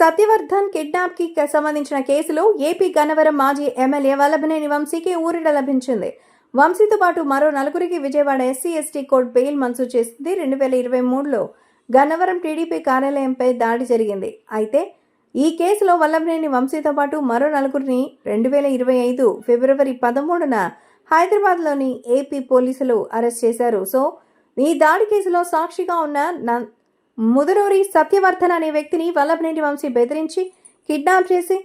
సత్యవర్ధన్ కిడ్నాప్కి సంబంధించిన కేసులో ఏపీ గన్నవరం మాజీ ఎమ్మెల్యే వల్లభనేని వంశీకి ఊరిడ లభించింది. వంశీతో పాటు మరో నలుగురికి Vijayawada SC ST court bail మంజూరు చేసింది రెండు వేల ఇరవై మూడులో. గన్నవరం టీడీపీ కార్యాలయంపై దాడి జరిగింది. అయితే ఈ కేసులో వల్లభనేని వంశీతో పాటు మరో నలుగురిని రెండు వేల ఇరవై ఐదు ఫిబ్రవరి పదమూడున హైదరాబాద్లోని ఏపీ పోలీసులు అరెస్ట్ చేశారు. సో ఈ దాడి కేసులో సాక్షిగా ఉన్న ముదురూరి సత్యవర్ధన్ అనే వ్యక్తిని వల్లభనేని వంశీ బెదిరించి కిడ్నాప్ చేసి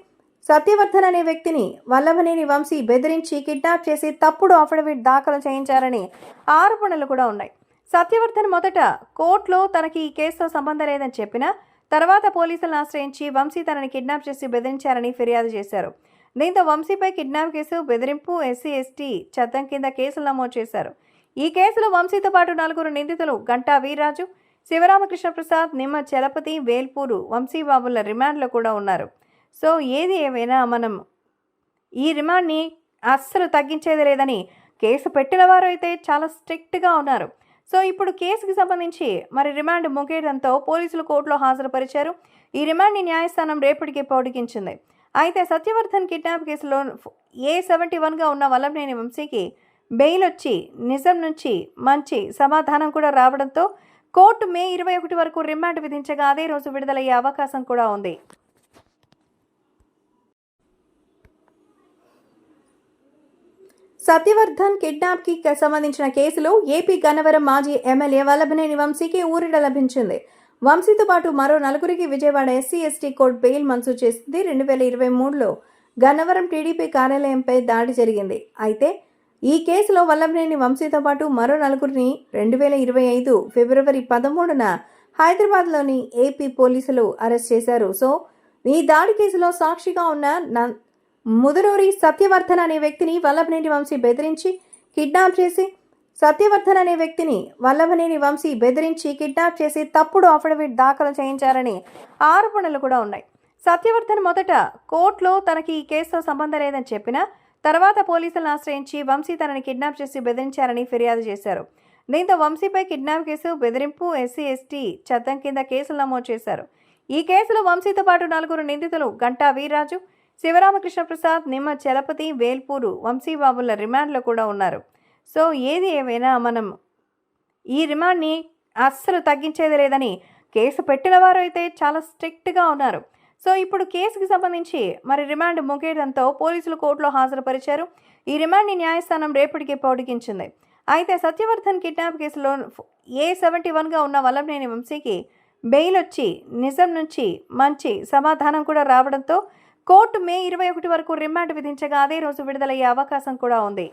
సత్యవర్ధన్ అనే వ్యక్తిని వల్లభనేని వంశీ బెదిరించి కిడ్నాప్ చేసి తప్పుడు అఫిడవిట్ దాఖలు చేయించారని ఆరోపణలు కూడా ఉన్నాయి. సత్యవర్ధన్ మొదట కోర్టులో తనకి ఈ కేసుతో సంబంధం లేదని చెప్పినా తర్వాత పోలీసులను ఆశ్రయించి వంశీ తనని కిడ్నాప్ చేసి బెదిరించారని ఫిర్యాదు చేశారు. దీంతో వంశీపై కిడ్నాప్ కేసు బెదిరింపు ఎస్సీ ఎస్టీ చట్టం కింద కేసులు నమోదు చేశారు. ఈ కేసులో వంశీతో పాటు నలుగురు నిందితులు గంటా వీర్రాజు శివరామకృష్ణ ప్రసాద్ నిమ్మ చలపతి వేల్పూరు వంశీబాబుల రిమాండ్లో కూడా ఉన్నారు. సో ఏది ఏమైనా మనం ఈ రిమాండ్ని అస్సలు తగ్గించేది లేదని కేసు పెట్టిన వారు అయితే చాలా స్ట్రిక్ట్గా ఉన్నారు. సో ఇప్పుడు కేసుకి సంబంధించి మరి రిమాండ్ ముగియడంతో పోలీసులు కోర్టులో హాజరుపరిచారు. ఈ రిమాండ్ని న్యాయస్థానం రేపటికి పొడిగించింది. అయితే సత్యవర్ధన్ కిడ్నాప్ కేసులో ఏ సెవెంటీ వన్గా ఉన్న వల్లభనేని వంశీకి బెయిల్ వచ్చి నిజం నుంచి మంచి సమాధానం కూడా రావడంతో కోర్టు మే ఇరవై ఒకటి వరకు రిమాండ్ విధించగా అదే రోజు విడుదలయ్యే అవకాశం కూడా ఉంది. సత్యవర్ధన్ కిడ్నాప్కి సంబంధించిన కేసులో ఏపీ గన్నవరం మాజీ ఎమ్మెల్యే వల్లభనేని వంశీకి ఊరిడ లభించింది. వంశీతో పాటు మరో నలుగురికి Vijayawada SC ST court bail మంజూరు చేసింది రెండు వేల ఇరవై మూడులో. గన్నవరం టీడీపీ కార్యాలయంపై దాడి జరిగింది. అయితే ఈ కేసులో వల్లభనేని వంశీతో పాటు మరో నలుగురిని రెండు వేల ఇరవై ఐదు ఫిబ్రవరి పదమూడున హైదరాబాద్లోని ఏపీ పోలీసులు అరెస్ట్ చేశారు. సో ఈ దాడి కేసులో సాక్షిగా ఉన్న ముదరూరి సత్యవర్ధన్ అనే వ్యక్తిని వల్లభనేని వంశీ బెదిరించి కిడ్నాప్ చేసి సత్యవర్ధన్ అనే వ్యక్తిని వల్లభనేని వంశీ బెదిరించి కిడ్నాప్ చేసి తప్పుడు అఫిడవిట్ దాఖలు చేయించారని ఆరోపణలు కూడా ఉన్నాయి. సత్యవర్ధన్ మొదట కోర్టులో తనకి ఈ కేసుతో సంబంధం లేదని చెప్పినా తర్వాత పోలీసులను ఆశ్రయించి వంశీ తనని కిడ్నాప్ చేసి బెదిరించారని ఫిర్యాదు చేశారు. దీంతో వంశీపై కిడ్నాప్ కేసు బెదిరింపు ఎస్సీ ఎస్టీ చట్టం కింద కేసులు నమోదు చేశారు. ఈ కేసులో వంశీతో పాటు నలుగురు నిందితులు గంటా వీర్రాజు శివరామకృష్ణ ప్రసాద్ నిమ్మ చలపతి వేల్పూరు వంశీబాబుల రిమాండ్లో కూడా ఉన్నారు. సో ఏది ఏమైనా మనం ఈ రిమాండ్ని అస్సలు తగ్గించేది లేదని కేసు పెట్టిన వారు అయితే చాలా స్ట్రిక్ట్గా ఉన్నారు. సో ఇప్పుడు కేసుకి సంబంధించి మరి రిమాండ్ ముగియడంతో పోలీసులు కోర్టులో హాజరుపరిచారు. ఈ రిమాండ్ని న్యాయస్థానం రేపటికి పొడిగించింది. అయితే సత్యవర్ధన్ కిడ్నాప్ కేసులో ఏ సెవెంటీ వన్గా ఉన్న వల్లభనేని వంశీకి బెయిల్ వచ్చి నిజం నుంచి మంచి సమాధానం కూడా రావడంతో కోర్టు మే ఇరవై ఒకటి వరకు రిమాండ్ విధించగా అదే రోజు విడుదలయ్యే అవకాశం కూడా ఉంది.